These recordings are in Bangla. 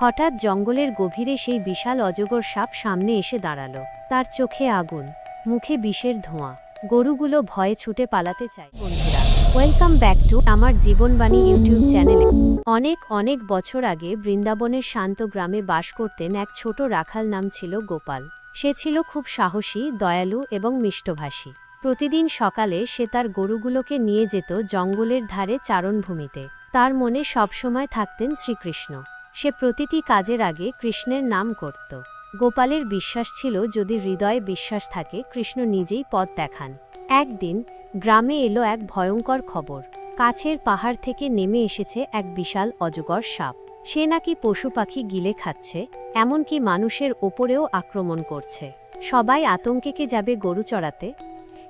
হঠাৎ জঙ্গলের গভীরে সেই বিশাল অজগর সাপ সামনে এসে দাঁড়াল। তার চোখে আগুন, মুখে বিষের ধোঁয়া। গরুগুলো ভয়ে ছুটে পালাতে চায় বন্ধুরা। ওয়েলকাম ব্যাক টু আমার জীবনবাণী ইউটিউব চ্যানেলে অনেক অনেক বছর আগে বৃন্দাবনের শান্ত গ্রামে বাস করতেন এক ছোট রাখাল নাম ছিল গোপাল। সে ছিল খুব সাহসী, দয়ালু এবং মিষ্টভাষী। প্রতিদিন সকালে সে তার গরুগুলোকে নিয়ে যেত জঙ্গলের ধারে চারণভূমিতে। তার মনে সবসময় থাকতেন শ্রীকৃষ্ণ। সে প্রতিটি কাজের আগে কৃষ্ণের নাম করত। গোপালের বিশ্বাস ছিল যদি হৃদয়ে বিশ্বাস থাকে, কৃষ্ণ নিজেই পথ দেখান। একদিন গ্রামে এলো এক ভয়ঙ্কর খবর। কাছের পাহাড় থেকে নেমে এসেছে এক বিশাল অজগর সাপ। সে নাকি পশু পাখি গিলে খাচ্ছে, এমনকি মানুষের ওপরেও আক্রমণ করছে। সবাই আতঙ্কেকে যাবে গরু চড়াতে?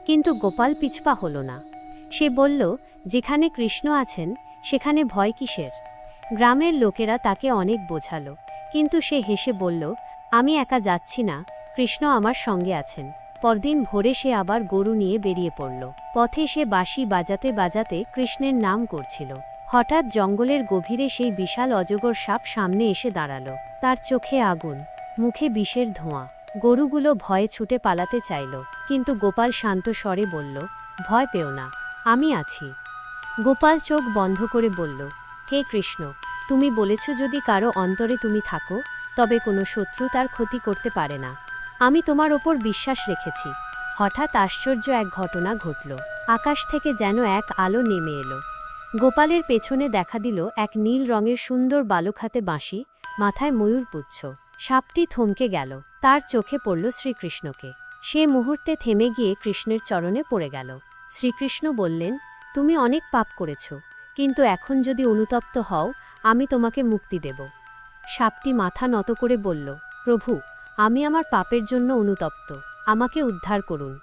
কিন্তু গোপাল পিছপা হল না। সে বলল, যেখানে কৃষ্ণ আছেন, সেখানে ভয় কিসের? গ্রামের লোকেরা তাকে অনেক বোঝালো, কিন্তু সে হেসে বলল, আমি একা যাচ্ছি না, কৃষ্ণ আমার সঙ্গে আছেন। পরদিন ভোরে সে আবার গরু নিয়ে বেরিয়ে পড়ল। পথে সে বাঁশি বাজাতে বাজাতে কৃষ্ণের নাম করছিল। হঠাৎ জঙ্গলের গভীরে সেই বিশাল অজগর সাপ সামনে এসে দাঁড়াল। তার চোখে আগুন, মুখে বিষের ধোঁয়া। গরুগুলো ভয়ে ছুটে পালাতে চাইল, কিন্তু গোপাল শান্ত স্বরে বলল, ভয় পেও না, আমি আছি। গোপাল চোখ বন্ধ করে বলল হে কৃষ্ণ, তুমি বলেছ যদি কারও অন্তরে তুমি থাকো, তবে কোনো শত্রু তার ক্ষতি করতে পারে না। আমি তোমার ওপর বিশ্বাস রেখেছি। হঠাৎ আশ্চর্য এক ঘটনা ঘটল। আকাশ থেকে যেন এক আলো নেমে এলো। গোপালের পেছনে দেখা দিল এক নীল রঙের সুন্দর বালক হাতে বাঁশি, মাথায় ময়ূর পুচ্ছ। সাপটি থমকে গেল। তার চোখে পড়ল শ্রীকৃষ্ণকে। সে মুহূর্তে থেমে গিয়ে কৃষ্ণের চরণে পড়ে গেল। শ্রীকৃষ্ণ বললেন, তুমি অনেক পাপ করেছ। কিন্তু এখন যদি অনুতপ্ত হও, আমি তোমাকে মুক্তি দেব। সাপটি মাথা নত করে বলল, প্রভু, আমি আমার পাপের জন্য অনুতপ্ত। আমাকে উদ্ধার করুন।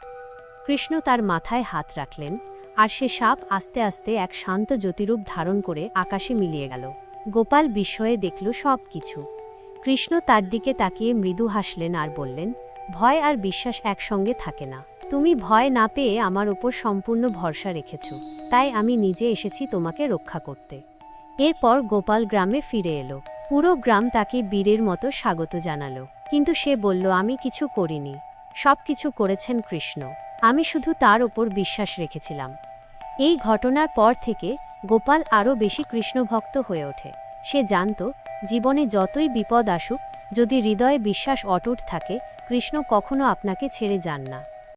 কৃষ্ণ তার মাথায় হাত রাখলেন, আর সে সাপ আস্তে আস্তে এক শান্ত জ্যোতিরূপ ধারণ করে আকাশে মিলিয়ে গেল। গোপাল বিস্ময়ে দেখল সব কিছু। কৃষ্ণ তার দিকে তাকিয়ে মৃদু হাসলেন আর বললেন, ভয় আর বিশ্বাস একসঙ্গে থাকে না। তুমি ভয় না পেয়ে আমার ওপর সম্পূর্ণ ভরসা রেখেছ। তাই আমি নিজে এসেছি তোমাকে রক্ষা করতে। এরপর গোপাল গ্রামে ফিরে এলো। পুরো গ্রাম তাকে বীরের মতো স্বাগত জানালো। কিন্তু সে বলল, আমি কিছু করিনি। সব কিছু করেছেন কৃষ্ণ। আমি শুধু তার ওপর বিশ্বাস রেখেছিলাম। এই ঘটনার পর থেকে গোপাল আরও বেশি কৃষ্ণভক্ত হয়ে ওঠে। সে জানত, জীবনে যতই বিপদ আসুক, যদি হৃদয়ে বিশ্বাস অটুট থাকে, কৃষ্ণ কখনো আপনাকে ছেড়ে যান না।